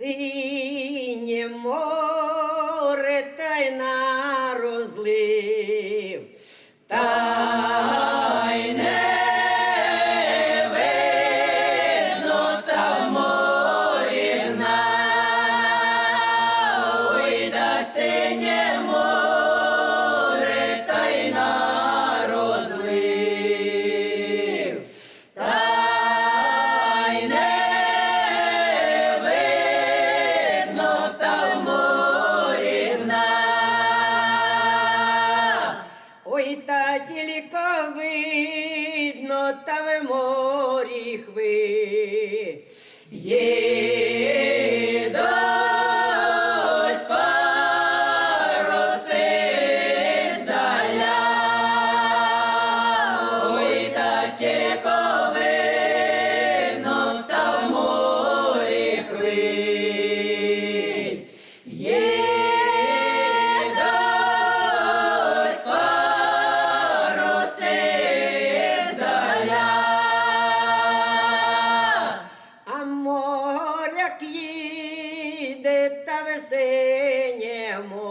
Синє море та й на розлив. Та тільки видно та в морі хви. Їдуть їде та весенємо.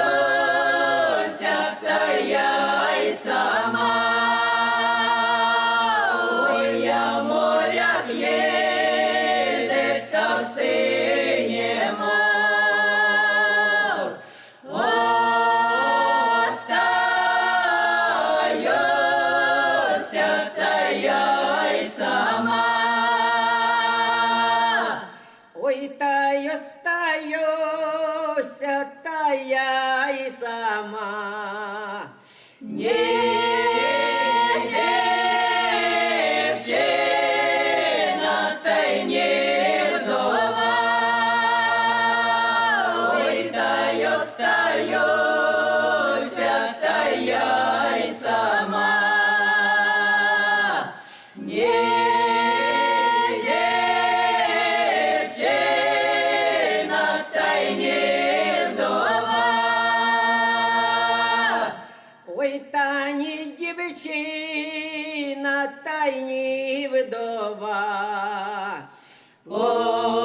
Остаюся та я й сама. Ой, я моряк їде та в синємо. Остаюся та я Ой, та й остаюся, та я і сама. Ні, Ой, та ні дівчина, та й ні вдова. Ой,